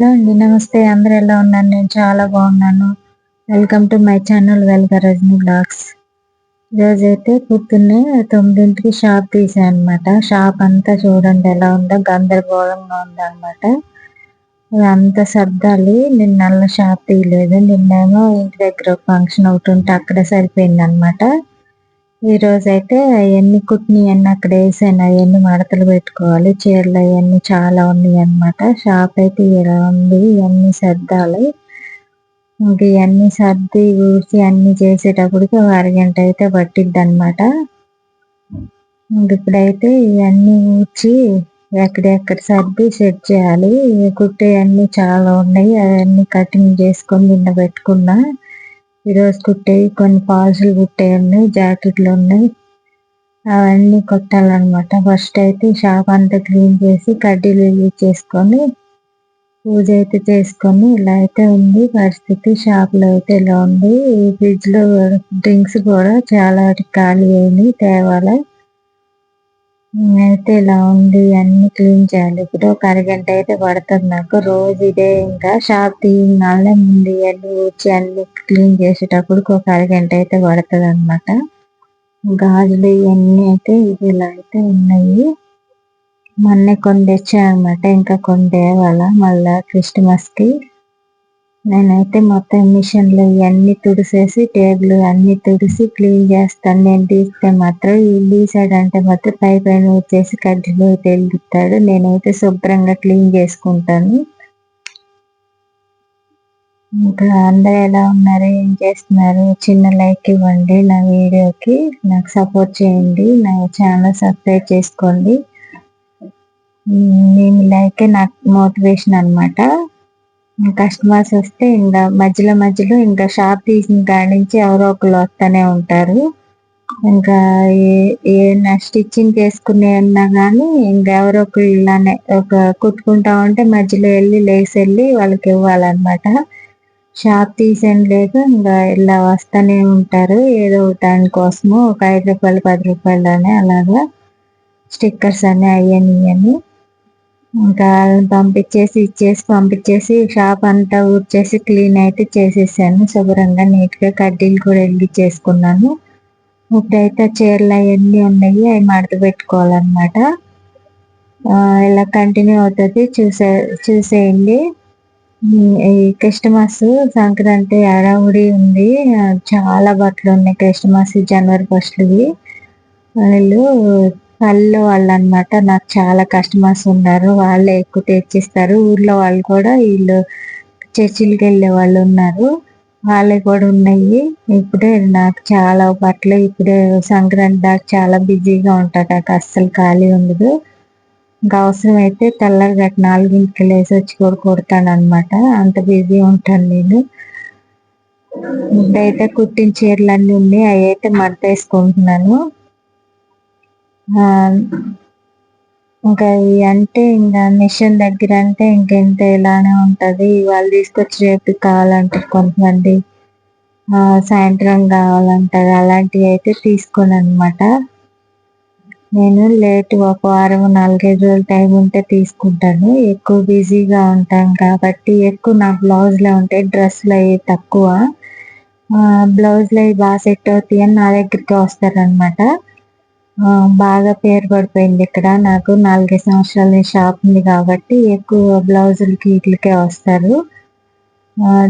Hello అండి నమస్తే. అందరు ఎలా ఉన్నారు? నేను చాలా బాగున్నాను. వెల్కమ్ టు మై ఛానల్ వెల్గా రజనీ బ్లాగ్స్ ఈరోజైతే పొద్దున్నే తొమ్మిదింటికి షాప్ తీసాను అనమాట షాప్ అంతా చూడండి ఎలా ఉందో గందరగోళంగా ఉందన్నమాట. అంతా సర్దాలి నిన్న షాప్ తీయలేదు. నిన్నేమో ఇంటి దగ్గర ఫంక్షన్ ఒకటి ఉంటే అక్కడ సరిపోయింది అనమాట ఈ రోజు అయితే అవన్నీ కుట్టినవి అన్ని అక్కడ వేసాను. అవన్నీ మడతలు పెట్టుకోవాలి. చీరలు అవన్నీ చాలా ఉన్నాయి అనమాట షాప్ అయితే ఇలా ఉంది. ఇవన్నీ సర్దాలి. ఇంక ఇవన్నీ సర్ది ఊసి అన్ని చేసేటప్పటికి ఒక అరగంట అయితే పట్టిద్ది అనమాట ఇప్పుడైతే ఇవన్నీ ఊడ్చి ఎక్కడెక్కడ సర్ది సెట్ చేయాలి. కుట్టే అన్ని చాలా ఉన్నాయి. అవన్నీ కటింగ్ చేసుకొని నిన్న పెట్టుకున్నా. ఈరోజు కుట్టేవి కొన్ని పాల్సులు కుట్టేవి ఉన్నాయి జాకెట్లు ఉన్నాయి. అవన్నీ కొట్టాలన్నమాట. ఫస్ట్ అయితే షాప్ అంతా క్లీన్ చేసి కడ్డీలు చేసుకొని పూజ అయితే చేసుకొని ఇలా అయితే ఉంది. పరిస్థితి షాప్లో అయితే ఇలా ఉంది. ఈ ఫ్రిడ్జ్లో డ్రింక్స్ కూడా చాలా ఖాళీ అయినాయి తేవాలి. అయితే ఇలా ఉంది అన్ని క్లీన్ చేయాలి. ఇప్పుడు ఒక అరగంట అయితే పడుతుంది నాకు. రోజు ఇదే ఇంకా షాప్ తీయగానే ముందు ఇవన్నీ ఊడ్చి అన్ని క్లీన్ చేసేటప్పుడు ఒక అరగంట అయితే పడుతుంది అనమాట గాజులు ఇవన్నీ అయితే ఇది ఇలా అయితే ఉన్నాయి. మొన్నే కొన్ని తెచ్చానమాట ఇంకా కొన్ని తేవాలా మళ్ళా క్రిస్టమస్కి నేనైతే మొత్తం మిషన్లు ఇవన్నీ తుడిసేసి టేబుల్ అన్ని తుడిసి క్లీన్ చేస్తాను. నేను తీస్తే మాత్రం ఈ సైడ్ అంటే మాత్రం పై పైన వచ్చేసి కడ్డీలు తెలుగుతాడు నేనైతే శుభ్రంగా క్లీన్ చేసుకుంటాను. ఇంకా అందరు ఎలా ఉన్నారు? ఏం చేస్తున్నారు? చిన్న లైక్ ఇవ్వండి నా వీడియోకి. నాకు సపోర్ట్ చేయండి. నా ఛానల్ సబ్స్క్రైబ్ చేసుకోండి. నేను లైక్ నాకు మోటివేషన్ అనమాట కస్టమర్స్ వస్తే ఇంకా మధ్యలో మధ్యలో ఇంకా షాప్ తీసిన కాడి నుంచి ఎవరో ఒకరు వస్తూనే ఉంటారు. ఇంకా ఏ స్టిచ్చింగ్ చేసుకునే అన్నా కానీ ఇంకా ఎవరో ఒకరు ఇలానే ఒక కుట్టుకుంటా ఉంటే మధ్యలో వెళ్ళి లేసి వెళ్ళి వాళ్ళకి ఇవ్వాలన్నమాట. షాప్ తీసేది లేదు ఇంకా ఇలా వస్తూనే ఉంటారు. ఏదో దానికోసము ఒక ఐదు రూపాయలు పది రూపాయలు అని అలాగా స్టిక్కర్స్ అని అయ్యని ఇవన్నీ ఇంకా పంపించేసి ఇచ్చేసి పంపించేసి షాప్ అంతా ఊడ్చేసి క్లీన్ అయితే చేసేసాను. శుభ్రంగా నీట్గా కడ్డీలు కూడా వెళ్ళి చేసుకున్నాను ఇప్పుడైతే చీరలు అవన్నీ ఉన్నాయి. అవి మడత పెట్టుకోవాలన్నమాట. ఇలా కంటిన్యూ అవుతుంది. చూసే చూసేయండి. ఈ క్రిస్టమస్ సంక్రాంతి అడవుడి ఉంది. చాలా బట్టలు ఉన్నాయి క్రిస్టమస్ జనవరి ఫస్ట్వి. వాళ్ళు పల్లె వాళ్ళు అనమాట నాకు చాలా కస్టమర్స్ ఉన్నారు. వాళ్ళే ఎక్కువ తెచ్చిస్తారు. ఊర్లో వాళ్ళు కూడా వీళ్ళు చర్చిలకి వెళ్ళే వాళ్ళు ఉన్నారు. వాళ్ళే కూడా ఉన్నాయి. ఇప్పుడే నాకు చాలా బట్టలు ఇప్పుడే సంక్రాంతి దాకా చాలా బిజీగా ఉంటాడు. నాకు అస్సలు ఖాళీ ఉండదు. ఇంకా అవసరం అయితే తెల్లగా గట్టి నాలుగింటికి లేసి వచ్చి కూడా కొడతాను అనమాట అంత బిజీ ఉంటాను నేను. ఇప్పుడైతే కుట్టిన చీరలు అన్నీ ఉన్నాయి. అవి అయితే మడత వేసుకుంటున్నాను ఇంకా అంటే ఇంకా మిషన్ దగ్గర అంటే ఇంకెంత ఇలానే ఉంటది. వాళ్ళు తీసుకొచ్చి రేపు కావాలంటారు కొంతమంది. సాయంత్రం కావాలంటారు. అలాంటివి అయితే తీసుకోను అనమాట నేను లేట్ ఒక వారం నాలుగైదు రోజులు టైం ఉంటే తీసుకుంటాను. ఎక్కువ బిజీగా ఉంటాం కాబట్టి ఎక్కువ నా బ్లౌజ్లో ఉంటాయి. డ్రెస్లు అవి తక్కువ. బ్లౌజ్లు అవి బాగా సెట్ అవుతాయి అని నా దగ్గరికి వస్తారనమాట బాగా పేరు పడిపోయింది ఇక్కడ. నాకు నాలుగైదు సంవత్సరాల షాప్ ఉంది కాబట్టి ఎక్కువ బ్లౌజులకి వీటికే వస్తారు.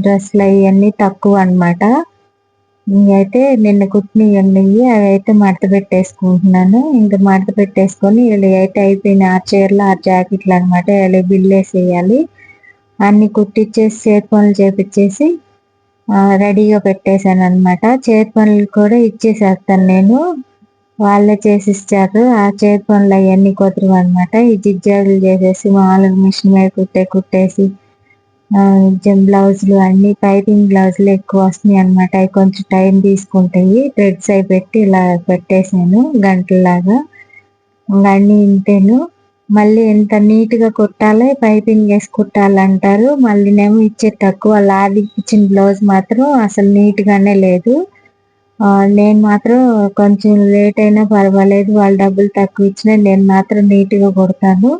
డ్రెస్సులు అవన్నీ తక్కువ అనమాట అయితే నిన్న కుట్టినవి ఉన్నాయి అవి అయితే మడత పెట్టేసుకుంటున్నాను. ఇంకా మడత పెట్టేసుకొని వీళ్ళు అయితే అయిపోయిన ఆ చీరలు ఆ జాకెట్లు అనమాట వీళ్ళు బిల్లేసేయాలి. అన్ని కుట్టిచ్చేసి చేతి పనులు చేపించేసి రెడీగా పెట్టేశాను అనమాట చేతి పనులు కూడా ఇచ్చేసేస్తాను నేను. వాళ్ళే చేసి ఇచ్చారు ఆ చేతి పనులు అవన్నీ కుదరవు అనమాట ఈ జిగ్జాగులు చేసేసి మామూలుగా మిషన్ మీద కుట్టే కుట్టేసి బ్లౌజులు అన్ని పైపింగ్ బ్లౌజులు ఎక్కువ వస్తున్నాయి అనమాట అవి కొంచెం టైం తీసుకుంటాయి. థ్రెడ్స్ అవి పెట్టి ఇలా పెట్టేసాను గంటలాగా అన్నీ ఇంతేను. మళ్ళీ ఎంత నీట్గా కుట్టాలి పైపింగ్ వేసి కుట్టాలంటారు. మళ్ళీనేమో ఇచ్చే తక్కువ లాది ఇచ్చిన బ్లౌజ్ మాత్రం అసలు నీట్గానే లేదు. నేను మాత్రం కొంచెం లేట్ అయినా పర్వాలేదు. వాళ్ళు డబ్బులు తక్కువ ఇచ్చినా నేను మాత్రం నీట్గా కొడతాను.